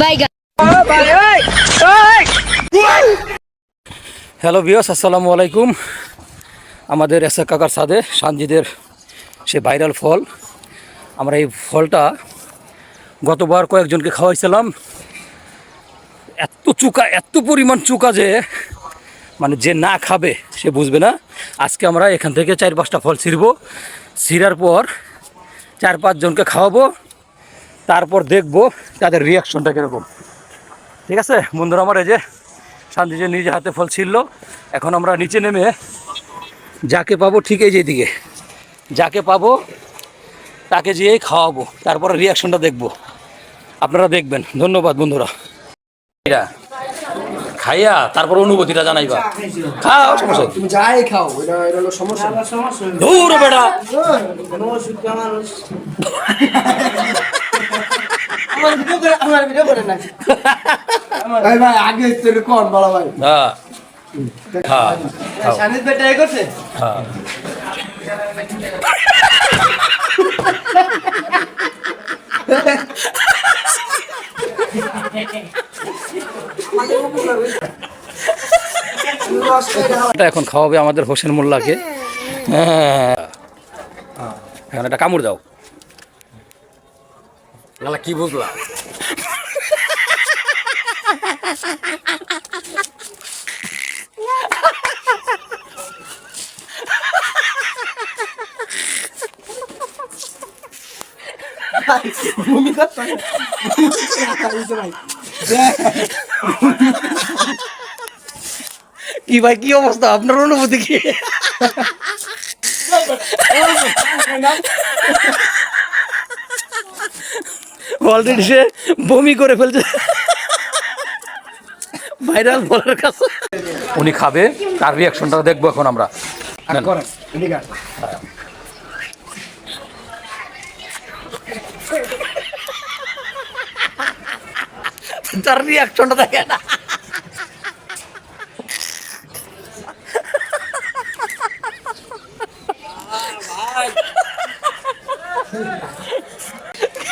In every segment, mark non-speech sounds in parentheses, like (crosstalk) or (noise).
বাইগা hello বিয়স আসসালামু আলাইকুম আমাদের এস কাকার সাদে সানজিদের সে ভাইরাল ফল। আমরা এই ফলটা গতবার কয়েকজনকে খাওয়াইছিলাম। এত চুকা, এত পরিমাণ চুকা যে মানে যে না খাবে, সে বুঝবে না। আজকে আমরা এখান থেকে চার পাঁচটা ফল ছিঁড়ব। ছিঁড়ার পর চার পাঁচজনকে খাওয়াবো। তারপর দেখব তাদের রিয়াকশনটা কীরকম। ঠিক আছে? বন্ধুরা আমার এই যে শান্তি যে নিজে হাতে ফল ছিল এখন আমরা নিচে নেমে যাকে পাবো ঠিক এই যে দিকে যাকে পাবো তাকে যেয়েই খাওয়াবো তারপরে রিয়াকশনটা দেখব। আপনারা দেখবেন। ধন্যবাদ বন্ধুরা। খাইয়া তারপর অনুভূতিটা জানাইবা। খাও সমস্যা তুমি যাই খাও এটা এটা হলো সমস্যা। দূর বেটা। হ্যাঁ হ্যাঁ হ্যাঁ এখন খাওয়াবে আমাদের হোসেন মোল্লাকে। হ্যাঁ এখন একটা কামড় দাও। লালা কি বুঝলা? ভাই কি ভাই কি অবস্থা? আপনার অনুভূতি কি? অলরেডি সে বমি করে ফেলছে। ভাইরাল বলার কাছে। উনি খাবে তার রিয়াকশনটা দেখব এখন আমরা। তার রিয়াকশনটা দেখে না।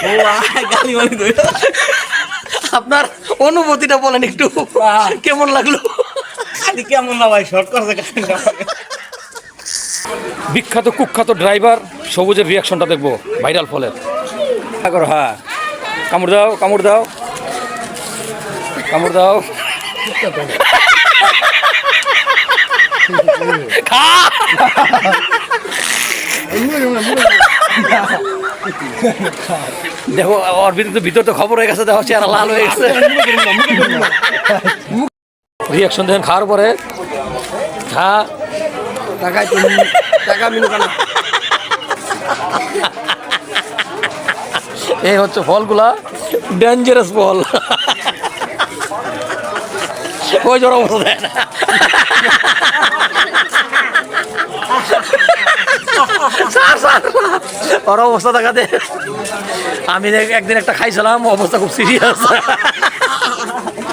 (laughs) আপনার অনুভূতিটা বলেন একটু। কেমন লাগল? কেমন না ভাই শর্ট করছে বিখ্যাত কুখ্যাত ড্রাইভার সবুজের রিয়াকশনটা দেখব ভাইরাল ফলের হ্যাঁ হ্যাঁ। কামড় দাও কামড় দাও। কামড় দাও। খা! (laughs) দেখো ওর ভিতরে ভিতর তো খবর হয়ে গেছে দেখো চেহারা লাল হয়ে গেছে। রিয়াকশন দেখেন খাওয়ার পরে খা টাকায় টাকা কেন? (laughs) এই হচ্ছে ফলগুলা। ডেঞ্জারাস ফল। (laughs) ওই জোর অবস্থা দেয় না। (laughs) ওর অবস্থা দেখাতে আমি একদিন একটা খাইছিলাম অবস্থা খুব সিরিয়াস